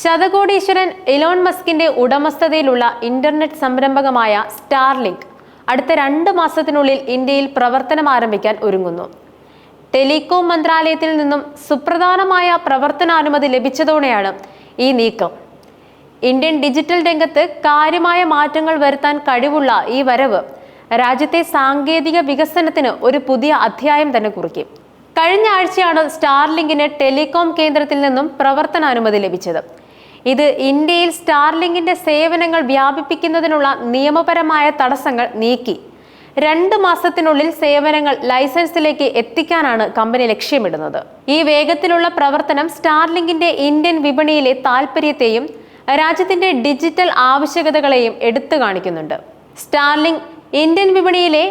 ശതകോടീശ്വരൻ Elon മസ്കിന്റെ ഉടമസ്ഥതയിലുള്ള internet സംരംഭകമായ Starlink അടുത്ത രണ്ട് മാസത്തിനുള്ളിൽ ഇന്ത്യയിൽ പ്രവർത്തനം ആരംഭിക്കാൻ ഒരുങ്ങുന്നു. ടെലികോം മന്ത്രാലയത്തിൽ നിന്നും സുപ്രധാനമായ പ്രവർത്തനാനുമതി ലഭിച്ചതോടെയാണ് ഈ നീക്കം. ഇന്ത്യൻ ഡിജിറ്റൽ രംഗത്ത് കാര്യമായ മാറ്റങ്ങൾ വരുത്താൻ കഴിവുള്ള ഈ വരവ് രാജ്യത്തെ സാങ്കേതിക വികസനത്തിന് ഒരു പുതിയ അധ്യായം തന്നെ കുറിക്കും. കഴിഞ്ഞ ആഴ്ചയാണ് സ്റ്റാർലിങ്കിന് ടെലികോം കേന്ദ്രത്തിൽ നിന്നും പ്രവർത്തനാനുമതി ലഭിച്ചത്. ഇത് ഇന്ത്യയിൽ സ്റ്റാർലിങ്കിന്റെ സേവനങ്ങൾ വ്യാപിപ്പിക്കുന്നതിനുള്ള നിയമപരമായ തടസ്സങ്ങൾ നീക്കി. രണ്ട് മാസത്തിനുള്ളിൽ സേവനങ്ങൾ ലൈസൻസിലേക്ക് എത്തിക്കാനാണ് കമ്പനി ലക്ഷ്യമിടുന്നത്. ഈ വേഗത്തിലുള്ള പ്രവർത്തനം സ്റ്റാർലിങ്കിന്റെ ഇന്ത്യൻ വിപണിയിലെ താൽപ്പര്യത്തെയും രാജ്യത്തിന്റെ ഡിജിറ്റൽ ആവശ്യകതകളെയും എടുത്തു കാണിക്കുന്നുണ്ട്. സ്റ്റാർലിങ്ക് ഇന്ത്യൻ വിപണിയിലെ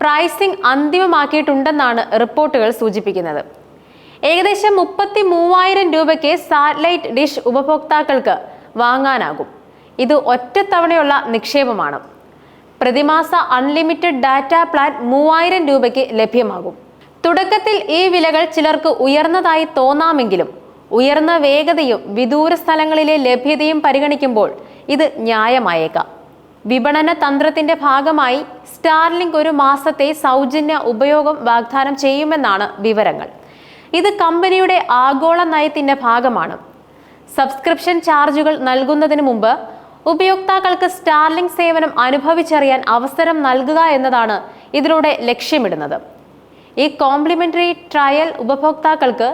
പ്രൈസിംഗ് അന്തിമമാക്കിയിട്ടുണ്ടെന്നാണ് റിപ്പോർട്ടുകൾ സൂചിപ്പിക്കുന്നത്. ഏകദേശം മുപ്പത്തി മൂവായിരം രൂപയ്ക്ക് സാറ്റലൈറ്റ് ഡിഷ് ഉപഭോക്താക്കൾക്ക് വാങ്ങാനാകും. ഇത് ഒറ്റത്തവണയുള്ള നിക്ഷേപമാണ്. പ്രതിമാസ അൺലിമിറ്റഡ് ഡാറ്റ പ്ലാൻ മൂവായിരം രൂപയ്ക്ക് ലഭ്യമാകും. തുടക്കത്തിൽ ഈ വിലകൾ ചിലർക്ക് ഉയർന്നതായി തോന്നാമെങ്കിലും ഉയർന്ന വേഗതയും വിദൂര സ്ഥലങ്ങളിലെ ലഭ്യതയും പരിഗണിക്കുമ്പോൾ ഇത് ന്യായമായേക്കാം. വിപണന തന്ത്രത്തിന്റെ ഭാഗമായി സ്റ്റാർലിങ്ക് ഒരു മാസത്തെ സൗജന്യ ഉപയോഗം വാഗ്ദാനം ചെയ്യുമെന്നാണ് വിവരങ്ങൾ. ഇത് കമ്പനിയുടെ ആഗോള നയത്തിന്റെ ഭാഗമാണ്. സബ്സ്ക്രിപ്ഷൻ ചാർജുകൾ നൽകുന്നതിന് മുമ്പ് ഉപയോക്താക്കൾക്ക് സ്റ്റാർലിങ്ക് സേവനം അനുഭവിച്ചറിയാൻ അവസരം നൽകുക എന്നതാണ് ഇതിലൂടെ ലക്ഷ്യമിടുന്നത്. ഈ കോംപ്ലിമെന്ററി ട്രയൽ ഉപഭോക്താക്കൾക്ക്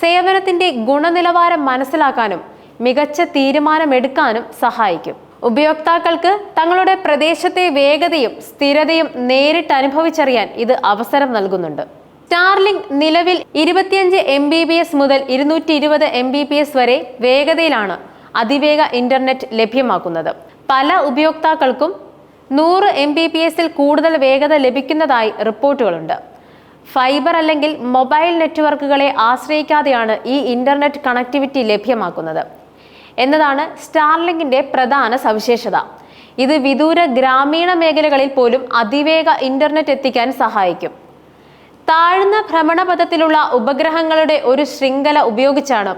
സേവനത്തിന്റെ ഗുണനിലവാരം മനസ്സിലാക്കാനും മികച്ച തീരുമാനമെടുക്കാനും സഹായിക്കും. ഉപയോക്താക്കൾക്ക് തങ്ങളുടെ പ്രദേശത്തെ വേഗതയും സ്ഥിരതയും നേരിട്ട് അനുഭവിച്ചറിയാൻ ഇത് അവസരം നൽകുന്നുണ്ട്. സ്റ്റാർലിങ്ക് നിലവിൽ ഇരുപത്തിയഞ്ച് എം ബി ബി എസ് മുതൽ ഇരുന്നൂറ്റി ഇരുപത് എം ബി ബി എസ് വരെ വേഗതയിലാണ് അതിവേഗ ഇന്റർനെറ്റ് ലഭ്യമാക്കുന്നത്. പല ഉപയോക്താക്കൾക്കും നൂറ് എം ബി ബി എസിൽ കൂടുതൽ വേഗത ലഭിക്കുന്നതായി റിപ്പോർട്ടുകളുണ്ട്. ഫൈബർ അല്ലെങ്കിൽ മൊബൈൽ നെറ്റ്വർക്കുകളെ ആശ്രയിക്കാതെയാണ് ഈ ഇന്റർനെറ്റ് കണക്ടിവിറ്റി ലഭ്യമാക്കുന്നത്. എന്നതാണ് സ്റ്റാർലിങ്കിന്റെ പ്രധാന സവിശേഷത. ഇത് വിദൂര ഗ്രാമീണ മേഖലകളിൽ പോലും അതിവേഗ ഇന്റർനെറ്റ് എത്തിക്കാൻ സഹായിക്കും. താഴ്ന്ന ഭ്രമണപഥത്തിലുള്ള ഉപഗ്രഹങ്ങളുടെ ഒരു ശൃംഖല ഉപയോഗിച്ചാണ്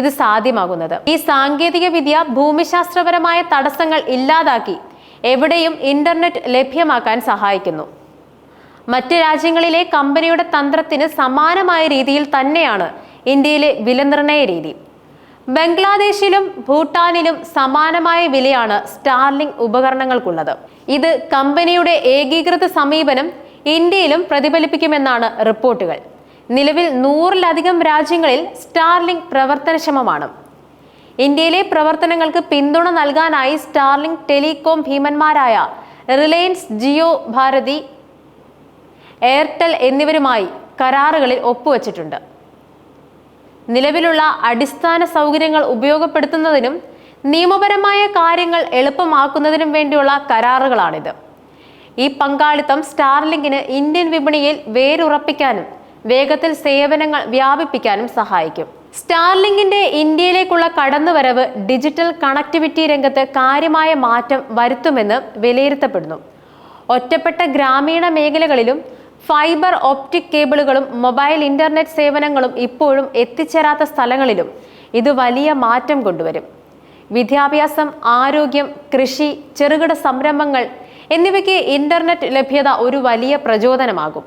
ഇത് സാധ്യമാകുന്നത്. ഈ സാങ്കേതിക വിദ്യ ഭൂമിശാസ്ത്രപരമായ തടസ്സങ്ങൾ ഇല്ലാതാക്കി എവിടെയും ഇന്റർനെറ്റ് ലഭ്യമാക്കാൻ സഹായിക്കുന്നു. മറ്റ് രാജ്യങ്ങളിലെ കമ്പനിയുടെ തന്ത്രത്തിന് സമാനമായ രീതിയിൽ തന്നെയാണ് ഇന്ത്യയിലെ വിലനിർണയ രീതി. ബംഗ്ലാദേശിലും ഭൂട്ടാനിലും സമാനമായ വിലയാണ് സ്റ്റാർലിംഗ് ഉപകരണങ്ങൾക്കുള്ളത്. ഇത് കമ്പനിയുടെ ഏകീകൃത സമീപനം ഇന്ത്യയിലും പ്രതിഫലിപ്പിക്കുമെന്നാണ് റിപ്പോർട്ടുകൾ. നിലവിൽ നൂറിലധികം രാജ്യങ്ങളിൽ സ്റ്റാർലിംഗ് പ്രവർത്തനക്ഷമമാണ്. ഇന്ത്യയിലെ പ്രവർത്തനങ്ങൾക്ക് പിന്തുണ നൽകാനായി സ്റ്റാർലിംഗ് ടെലികോം ഭീമന്മാരായ റിലയൻസ് ജിയോ ഭാരതി എയർടെൽ എന്നിവരുമായി കരാറുകളിൽ ഒപ്പുവച്ചിട്ടുണ്ട്. നിലവിലുള്ള അടിസ്ഥാന സൗകര്യങ്ങൾ ഉപയോഗപ്പെടുത്തുന്നതിനും നിയമപരമായ കാര്യങ്ങൾ എളുപ്പമാക്കുന്നതിനും വേണ്ടിയുള്ള കരാറുകളാണിത്. ഈ പങ്കാളിത്തം സ്റ്റാർലിങ്കിന് ഇന്ത്യൻ വിപണിയിൽ വേരുറപ്പിക്കാനും വേഗത്തിൽ സേവനങ്ങൾ വ്യാപിപ്പിക്കാനും സഹായിക്കും. സ്റ്റാർലിങ്കിന്റെ ഇന്ത്യയിലേക്കുള്ള കടന്നുവരവ് ഡിജിറ്റൽ കണക്ടിവിറ്റി രംഗത്ത് കാര്യമായ മാറ്റം വരുത്തുമെന്ന് വിലയിരുത്തപ്പെടുന്നു. ഒറ്റപ്പെട്ട ഗ്രാമീണ മേഖലകളിലും ഫൈബർ ഓപ്റ്റിക് കേബിളുകളും മൊബൈൽ ഇന്റർനെറ്റ് സേവനങ്ങളും ഇപ്പോഴും എത്തിച്ചേരാത്ത സ്ഥലങ്ങളിലും ഇത് വലിയ മാറ്റം കൊണ്ടുവരും. വിദ്യാഭ്യാസം ആരോഗ്യം കൃഷി ചെറുകിട സംരംഭങ്ങൾ എന്നിവയ്ക്ക് ഇന്റർനെറ്റ് ലഭ്യത ഒരു വലിയ പ്രചോദനമാകും.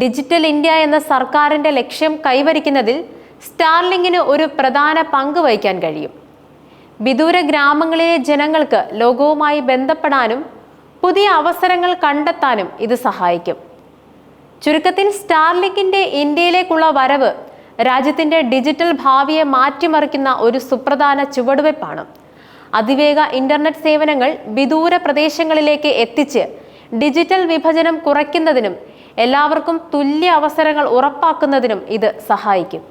ഡിജിറ്റൽ ഇന്ത്യ എന്ന സർക്കാരിന്റെ ലക്ഷ്യം കൈവരിക്കുന്നതിൽ സ്റ്റാർലിങ്ങിന് ഒരു പ്രധാന പങ്ക് വഹിക്കാൻ കഴിയും. വിദൂര ഗ്രാമങ്ങളിലെ ജനങ്ങൾക്ക് ലോകവുമായി ബന്ധപ്പെടാനും പുതിയ അവസരങ്ങൾ കണ്ടെത്താനും ഇത് സഹായിക്കും. ചുരുക്കത്തിൽ സ്റ്റാർലിങ്കിന്റെ ഇന്ത്യയിലേക്കുള്ള വരവ് രാജ്യത്തിന്റെ ഡിജിറ്റൽ ഭാവിയെ മാറ്റിമറിക്കുന്ന ഒരു സുപ്രധാന ചുവടുവയ്പ്പാണ് അതിവേഗ ഇന്റർനെറ്റ് സേവനങ്ങൾ വിദൂര പ്രദേശങ്ങളിലേക്ക് എത്തിച്ച് ഡിജിറ്റൽ വിഭജനം കുറയ്ക്കുന്നതിനും എല്ലാവർക്കും തുല്യ അവസരങ്ങൾ ഉറപ്പാക്കുന്നതിനും ഇത് സഹായിക്കും.